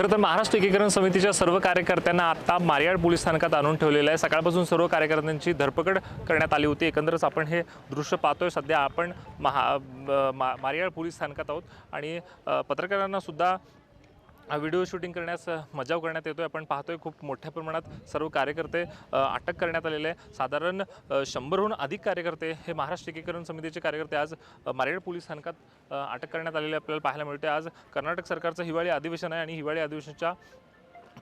खरं तर महाराष्ट्र एकीकरण समितीच्या सर्व कार्यकर्त्यांना आता मारियाड पोलीस स्थानकात आणून ठेवलेलं आहे. सकाळपासून सर्व कार्यकर्त्यांची धरपकड करण्यात आली होती. एकंदरच आपण हे दृश्य पाहतोय. सध्या आपण महा मा मारियाड पोलीस स्थानकात आहोत. आणि पत्रकारांनासुद्धा पत्रकारांना सुद्धा व्हिडिओ शूटिंग करण्यास मजाव करण्यात येतो आहे आपण पाहतोय खूप मोठ्या प्रमाणात सर्व कार्यकर्ते अटक करण्यात आलेले आहे साधारण शंभरहून अधिक कार्यकर्ते हे महाराष्ट्र एकीकरण समितीचे कार्यकर्ते आज मारेड पोलीस स्थानकात अटक करण्यात आलेले आपल्याला पाहायला मिळते आज कर्नाटक सरकारचं हिवाळी अधिवेशन आहे आणि हिवाळी अधिवेशनाच्या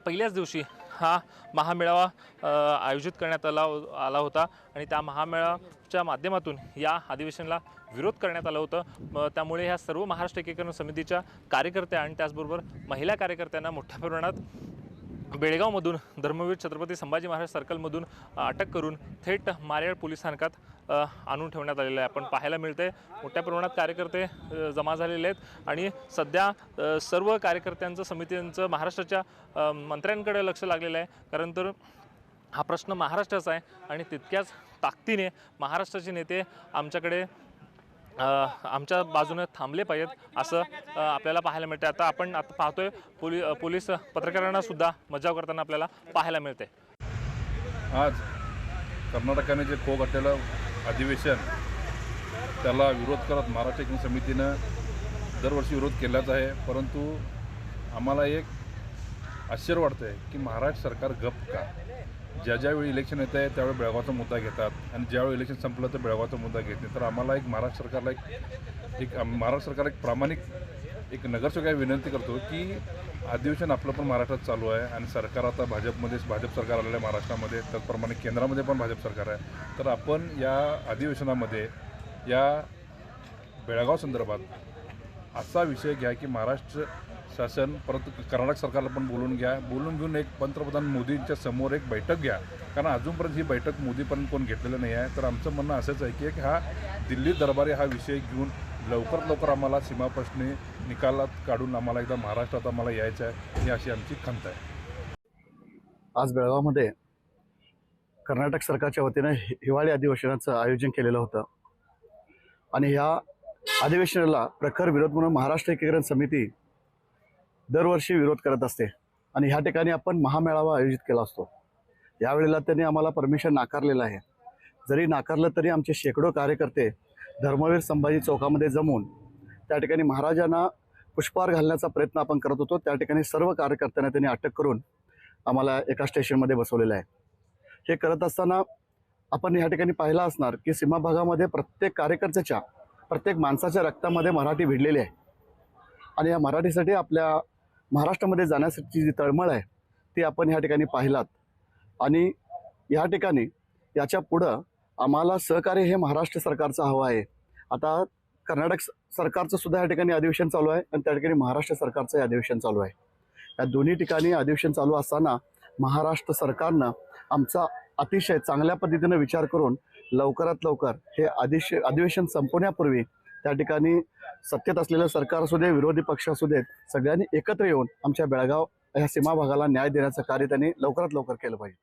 पहिल्याच दिवशी हा महामेळावा आयोजित करण्यात आला हो, आला होता. आणि त्या महामेळाच्या माध्यमातून या अधिवेशनाला विरोध करण्यात आलं होतं. म, त्यामुळे ह्या सर्व महाराष्ट्र एकीकरण समितीच्या कार्यकर्त्या आणि त्याचबरोबर महिला कार्यकर्त्यांना मोठ्या प्रमाणात बेळगावमधून धर्मवीर छत्रपती संभाजी महाराज सर्कलमधून अटक करून थेट मारेळ पोलीस स्थानकात आणून ठेवण्यात आलेलं आहे. आपण पाहायला मिळते मोठ्या प्रमाणात कार्यकर्ते जमा झालेले आहेत आणि सध्या सर्व कार्यकर्त्यांचं समितींचं महाराष्ट्राच्या मंत्र्यांकडे लक्ष लागलेलं आहे. कारण तर हा प्रश्न महाराष्ट्राचा आहे आणि तितक्याच ताकदीने महाराष्ट्राचे नेते आमच्याकडे आमच्या बाजूने थांबले पाहिजेत. असं आपल्याला पाहायला मिळते आता आपण आता पाहतोय पोली पोलीस पत्रकारांना सुद्धा मजाव करताना आपल्याला पाहायला मिळते आज कर्नाटकाने जे खो घातलेलं अधिवेशन त्याला विरोध करत महाराष्ट्र एकूण समितीनं दरवर्षी विरोध केलाच आहे. परंतु आम्हाला एक आश्चर्य वाटतं आहे की महाराष्ट्र सरकार गप का? ज्या ज्यावेळी इलेक्शन येतं आहे त्यावेळी बेळगावचा मुद्दा घेतात. आणि ज्यावेळी इलेक्शन संपलं तर बेळगावचा मुद्दा घेत नाही. तर आम्हाला एक महाराष्ट्र सरकारला एक एक महाराष्ट्र सरकार एक प्रामाणिक एक नगरसेवक विनंती करतो की अधिवेशन आपलं पण महाराष्ट्रात चालू आहे. आणि सरकार आता भाजपमध्येच भाजप सरकार आलेलं आहे महाराष्ट्रामध्ये. त्याचप्रमाणे केंद्रामध्ये पण भाजप सरकार आहे. तर आपण या अधिवेशनामध्ये या बेळगाव संदर्भात असा विषय घ्या की महाराष्ट्र शासन परत कर्नाटक सरकारला पण बोलून घ्या. बोलून घेऊन एक पंतप्रधान मोदींच्या समोर एक बैठक घ्या. कारण अजूनपर्यंत ही बैठक मोदीपर्यंत कोण घेतलेलं नाही आहे. तर आमचं म्हणणं असंच आहे की एक हा दिल्ली दरबारी हा विषय घेऊन लवकरात लवकर आम्हाला सीमाप्रश्नी निकालात काढून आम्हाला एकदा महाराष्ट्रात आम्हाला यायचं आहे. ही अशी आमची खंत आहे. आज बेळगावमध्ये कर्नाटक सरकारच्या वतीनं हिवाळी अधिवेशनाचं आयोजन केलेलं होतं. आणि ह्या अधिवेशनाला प्रखर विरोध म्हणून महाराष्ट्र एकीकरण समिती दरवर्षी विरोध करत असते. आणि ह्या ठिकाणी आपण महामेळावा आयोजित केला असतो. यावेळेला त्यांनी आम्हाला परमिशन नाकारलेलं आहे. जरी नाकारलं तरी आमचे शेकडो कार्यकर्ते धर्मवीर संभाजी चौकामध्ये जमून त्या ठिकाणी महाराजांना पुष्पहार घालण्याचा प्रयत्न आपण करत होतो. त्या ठिकाणी सर्व कार्यकर्त्यांना त्यांनी अटक करून आम्हाला एका स्टेशनमध्ये बसवलेलं आहे. हे करत असताना आपण या ठिकाणी पाहिलं असणार की सीमा भागामध्ये प्रत्येक कार्यकर्त्याच्या प्रत्येक माणसाच्या रक्तामध्ये मराठी भिडलेली आहे. आणि या मराठीसाठी आपल्या महाराष्ट्रामध्ये जाण्यासाठी जी तळमळ आहे ती आपण ह्या ठिकाणी पाहिलात. आणि ह्या ठिकाणी याच्या पुढं आम्हाला सहकार्य हे महाराष्ट्र सरकारचं हवं आहे. आता कर्नाटक स- सरकारचं सुद्धा या ठिकाणी अधिवेशन चालू आहे आणि त्या ठिकाणी महाराष्ट्र सरकारचंही अधिवेशन चालू आहे. या दोन्ही ठिकाणी अधिवेशन चालू असताना महाराष्ट्र सरकारनं आमचा अतिशय चांगल्या पद्धतीनं विचार करून लवकरात लवकर हे अधिश अधिवेशन संपवण्यापूर्वी त्या ठिकाणी सत्तेत असलेलं सरकार असू दे विरोधी पक्ष असू देत सगळ्यांनी एकत्र येऊन आमच्या बेळगाव ह्या सीमा भागाला न्याय देण्याचं कार्य त्यांनी लवकरात लवकर केलं पाहिजे.